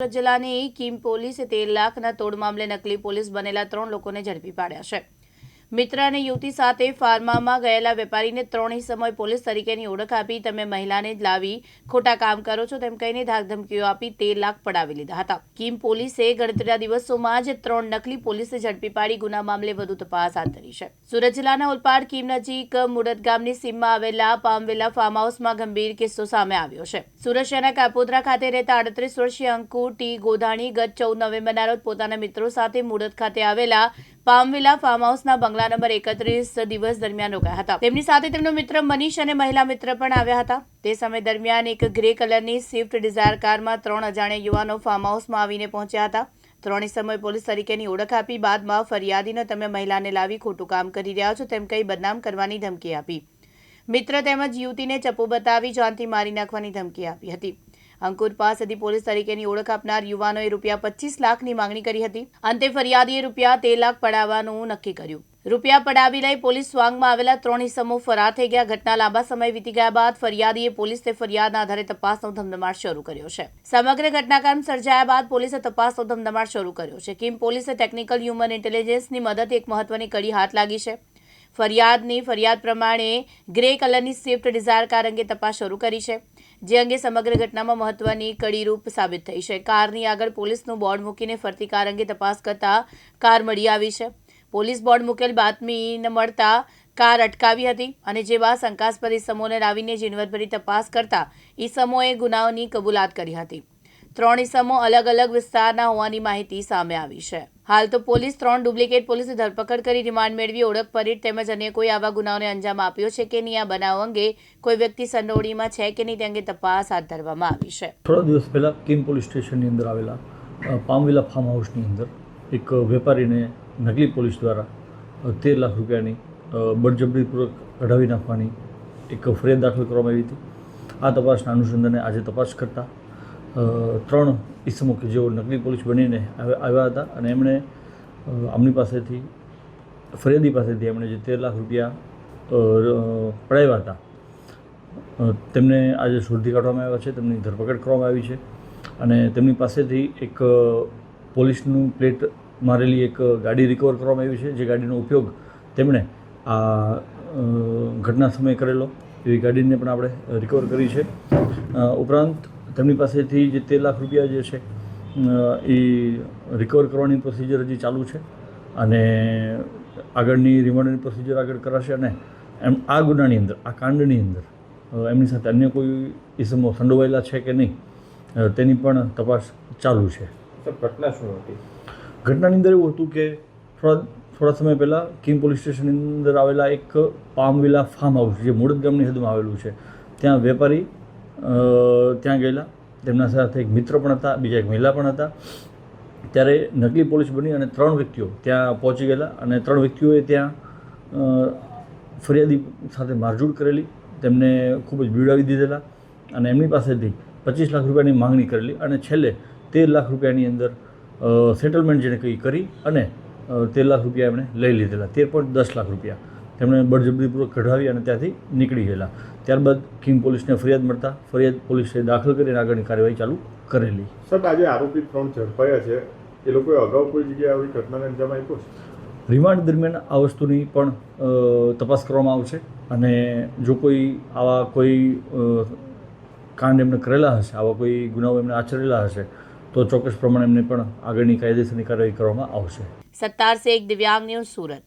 જિલ્લાની કીમ પોલીસે તેર લાખના તોડ મામલે નકલી પોલીસ બનેલા ત્રણ લોકોને ઝડપી પાડ્યા છે. મિત્ર અને યુવતી સાથે ફાર્મામાં ગયેલા વેપારીને ત્રણેય સમય પોલીસ તરીકેની ઓળખ આપી તમે મહિલાને જ લાવી ખોટા કામ કરો છો તેમ કહીને ધાકધમકીઓ આપી તેર લાખ પડાવી લીધા હતા. કિમ પોલીસે ગણતરીના દિવસોમાં જ ત્રણ નકલી પોલીસે ઝડપી પાડી ગુના મામલે વધુ તપાસ હાથ ધરી છે. સુરત જિલ્લાના ઓલપાડ કિમ નજીક મુરત ગામની સીમમાં આવેલા પામવેલા ફાર્મ હાઉસમાં ગંભીર કિસ્સો સામે આવ્યો છે. સુરત શહેરના કાપોદ્રા ખાતે રહેતા અડત્રીસ વર્ષીય અંકુ ટી ગોધાણી ગત ચૌદ નવેમ્બરના રોજ પોતાના મિત્રો સાથે મુરત ખાતે આવેલા પામવિલા ફાર્મ હાઉસના બંગલા નંબર એકત્રીસ દિવસ દરમિયાન રોકાયા હતા. તેમની સાથે તેમનો મિત્ર મનીષ અને મહિલા મિત્ર પણ આવ્યા હતા. તે સમય દરમિયાન એક ગ્રે કલરની સ્વિફ્ટ ડિઝાયર કારમાં ત્રણ અજાણ્યા યુવાનો ફાર્મ હાઉસમાં આવીને પહોંચ્યા હતા. ત્રણેય સમય પોલીસ તરીકેની ઓળખ આપી, બાદમાં ફરિયાદીનો તમે મહિલાને લાવી ખોટું કામ કરી રહ્યા છો તેમ કહી બદનામ કરવાની ધમકી આપી. મિત્ર તેમજ યુવતીને ચપ્પુ બતાવી જાનથી મારી નાખવાની ધમકી આપી હતી. અંકુર પાસેથી પોલીસ તરીકેની ઓળખ આપનાર યુવાનોએ રૂપિયા પચીસ લાખની માંગણી કરી હતી. અંતે ફરિયાદીએ રૂપિયા તેર લાખ પડાવવાનું નક્કી કર્યું. રૂપિયા પડાવી લઈ પોલીસ સ્વાંગમાં આવેલા ત્રણ ઇસમો ફરાર થઈ ગયા. ઘટના લાંબા સમય વીતી ગયા બાદ ફરિયાદીએ પોલીસે ફરિયાદના આધારે તપાસનો ધમધમાટ શરૂ કર્યો છે. સમગ્ર ઘટનાક્રમ સર્જાયા બાદ પોલીસે તપાસનો ધમધમાટ શરૂ કર્યો છે. કિમ પોલીસે ટેકનિકલ હ્યુમન ઇન્ટેલિજન્સની મદદ એક મહત્વની કડી હાથ લાગી છે. ફરિયાદની ફરિયાદ પ્રમાણે ગ્રે કલરની સ્વિફ્ટ ડિઝાયર કાર અંગે તપાસ શરૂ કરી છે. જે અંગે સમગ્ર ઘટનામાં મહત્વની કડીરૂપ સાબિત થઈ છે. કારની આગળ પોલીસનું બોર્ડ મૂકીને ફરતી કાર અંગે તપાસ કરતા કાર મળી આવી છે. પોલીસ બોર્ડ મૂકેલ બાતમી ન મળતા કાર અટકાવી હતી અને જે બાદ શંકાસ્પદ ઈસમોને લાવીને ઝીણવટભરી તપાસ કરતા ઈસમોએ ગુનાઓની કબૂલાત કરી હતી. ત્રણ ઇસમો અલગ અલગ વિસ્તારના હોવાની માહિતી સામે આવી છે. હાલ તો પોલીસ ત્રણ ડુપ્લિકેટ પોલીસે ધરપકડ કરી રિમાન્ડ મેળવી ઓળખ પરીટ તેમજ અન્ય કોઈ આવા ગુનાઓને અંજામ આપ્યો છે કે નહીં આ બનાવ અંગે કોઈ વ્યક્તિ સંડોવણીમાં છે કે નહીં તે અંગે તપાસ હાથ ધરવામાં આવી છે. થોડા દિવસ પહેલાં કિમ પોલીસ સ્ટેશનની અંદર આવેલા પામવિલા ફાર્મ હાઉસની અંદર એક વેપારીને નકલી પોલીસ દ્વારા તેર લાખ રૂપિયાની બળજબરીપૂર્વક કઢાવી નાખવાની એક ફરિયાદ દાખલ કરવામાં આવી હતી. આ તપાસના અનુસંધાને આજે તપાસ કરતા ત્રણ ઈસમો કે જેઓ નકલી પોલીસ બનીને આવ્યા હતા અને એમણે આમની પાસેથી, ફરિયાદી પાસેથી એમણે જે તેર લાખ રૂપિયા પડાવ્યા હતા. તેમને આજે શોધી કાઢવામાં આવ્યા છે, તેમની ધરપકડ કરવામાં આવી છે અને તેમની પાસેથી એક પોલીસનું પ્લેટ મારેલી એક ગાડી રિકવર કરવામાં આવી છે, જે ગાડીનો ઉપયોગ તેમણે આ ઘટના સમયે કરેલો. એવી ગાડીને પણ આપણે રિકવર કરી છે. ઉપરાંત તેમની પાસેથી જે તેર લાખ રૂપિયા જે છે એ રિકવર કરવાની પ્રોસિજર હજી ચાલુ છે અને આગળની રિમાન્ડની પ્રોસિજર આગળ કરાશે અને એમ આ ગુનાની અંદર આ કાંડની અંદર એમની સાથે અન્ય કોઈ ઇસમો સંડોવાયેલા છે કે નહીં તેની પણ તપાસ ચાલુ છે. ઘટના શું હતી? ઘટનાની અંદર એવું હતું કે થોડા થોડા સમય પહેલાં કિંગ પોલીસ સ્ટેશનની અંદર આવેલા એક પામવિલા ફાર્મ હાઉસ જે મુળદ ગામની હદમાં આવેલું છે ત્યાં વેપારી ત્યાં ગયેલા. તેમના સાથે એક મિત્ર પણ હતા, બીજા એક મહિલા પણ હતા. ત્યારે નકલી પોલીસ બની અને ત્રણ વ્યક્તિઓ ત્યાં પહોંચી ગયેલા અને ત્રણ વ્યક્તિઓએ ત્યાં ફરિયાદી સાથે મારઝૂડ કરેલી. તેમને ખૂબ જ બીવડાવી દીધેલા અને એમની પાસેથી પચીસ લાખ રૂપિયાની માંગણી કરેલી અને છેલ્લે તેર લાખ રૂપિયાની અંદર સેટલમેન્ટ જેને કંઈ કરી અને તેર લાખ રૂપિયા એમણે લઈ લીધેલા, તેર પોઈન્ટ દસ લાખ રૂપિયા. તેમણે બળજબરીપૂર્વક કઢાવી અને ત્યાંથી નીકળી ગયેલા. ત્યારબાદ કિંગ પોલીસને ફરિયાદ મળતા ફરિયાદ પોલીસે દાખલ કરીને આગળની કાર્યવાહી ચાલુ કરેલી. સર આજે આરોપી ત્રણ ઝડપાયા છે. એ લોકોએ અગાઉ કોઈ જગ્યાએ આવી ઘટનાને અંજામ આપ્યો છે? રિમાન્ડ દરમિયાન આ વસ્તુની પણ તપાસ કરવામાં આવશે અને જો કોઈ આવા કોઈ કાંડ એમને કરેલા હશે આવા કોઈ ગુનાઓ એમને આચરેલા હશે તો ચોક્કસ પ્રમાણે એમને પણ આગળની કાયદેસરની કાર્યવાહી કરવામાં આવશે. સત્તાર શેખ દિવ્યાંગ ન્યૂઝ સુરત.